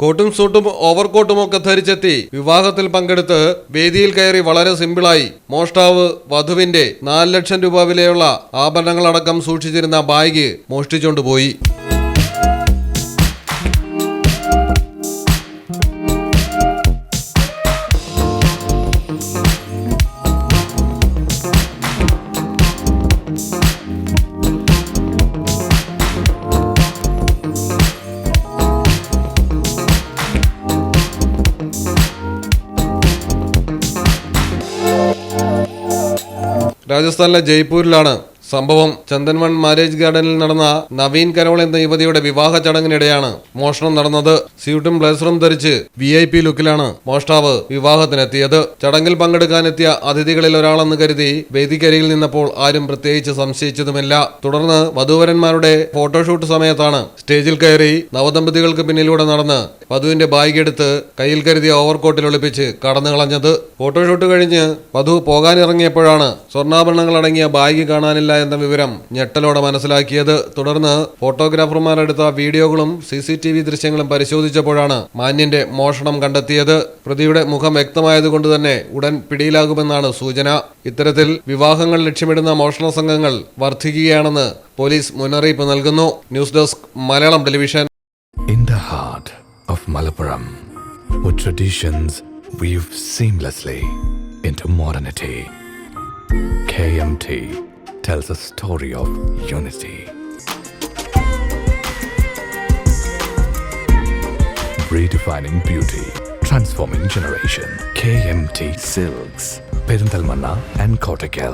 കോട്ടും സൂട്ടും ഓവർകോട്ടും ഒക്കെ ധരിച്ചെത്തി വിവാഹത്തിൽ പങ്കെടുത്ത് വേദിയിൽ കയറി വളരെ സിമ്പിളായി. മോഷ്ടാവ് വധുവിന്റെ നാല് ലക്ഷം രൂപ വിലയുള്ള ആഭരണങ്ങളടക്കം സൂക്ഷിച്ചിരുന്ന ബാഗ് മോഷ്ടിച്ചുകൊണ്ടുപോയി രാജസ്ഥാനിലെ ജയ്പൂരിലാണ് സംഭവം. ചന്ദൻവൺ മാരേജ് ഗാർഡനിൽ നടന്ന നവീൻ കരോൾ എന്ന യുവതിയുടെ വിവാഹ ചടങ്ങിനിടെയാണ് മോഷണം നടന്നത്. സ്യൂട്ടും ബ്ലേസറും ധരിച്ച് വി ഐ പി ലുക്കിലാണ് മോഷ്ടാവ് വിവാഹത്തിനെത്തിയത്. ചടങ്ങിൽ പങ്കെടുക്കാനെത്തിയ അതിഥികളിൽ ഒരാളെന്ന് കരുതി വേദിക്കരിയിൽ നിന്നപ്പോൾ ആരും പ്രത്യേകിച്ച് സംശയിച്ചതുമില്ല. തുടർന്ന് വധൂവരന്മാരുടെ ഫോട്ടോഷൂട്ട് സമയത്താണ് സ്റ്റേജിൽ കയറി നവദമ്പതികൾക്ക് പിന്നിലൂടെ നടന്ന് വധുവിന്റെ ബാഗ് എടുത്ത് കയ്യിൽ കരുതിയ ഓവർകോട്ടിൽ ഒളിപ്പിച്ച് കടന്നു കളഞ്ഞത്. ഫോട്ടോഷൂട്ട് കഴിഞ്ഞ് വധു പോകാനിറങ്ങിയപ്പോഴാണ് സ്വർണാഭരണങ്ങൾ അടങ്ങിയ ബാഗ് കാണാനില്ല എന്ന വിവരം ഞെട്ടലോടെ മനസ്സിലാക്കിയത്. തുടർന്ന് ഫോട്ടോഗ്രാഫർമാരെടുത്ത വീഡിയോകളും സി സി ടി വി ദൃശ്യങ്ങളും പരിശോധിച്ചപ്പോഴാണ് മാന്യന്റെ മോഷണം കണ്ടെത്തിയത്. പ്രതിയുടെ മുഖം വ്യക്തമായതുകൊണ്ട് തന്നെ ഉടൻ പിടിയിലാകുമെന്നാണ് സൂചന. ഇത്തരത്തിൽ വിവാഹങ്ങൾ ലക്ഷ്യമിടുന്ന മോഷണ സംഘങ്ങൾ വർദ്ധിക്കുകയാണെന്ന് പോലീസ് മുന്നറിയിപ്പ് നൽകുന്നു. News desk Malayalam television. Malappuram, where traditions weave seamlessly into modernity, KMT tells a story of unity. Redefining beauty, transforming generation. KMT Silks, Perindalmanna and Kottakkal.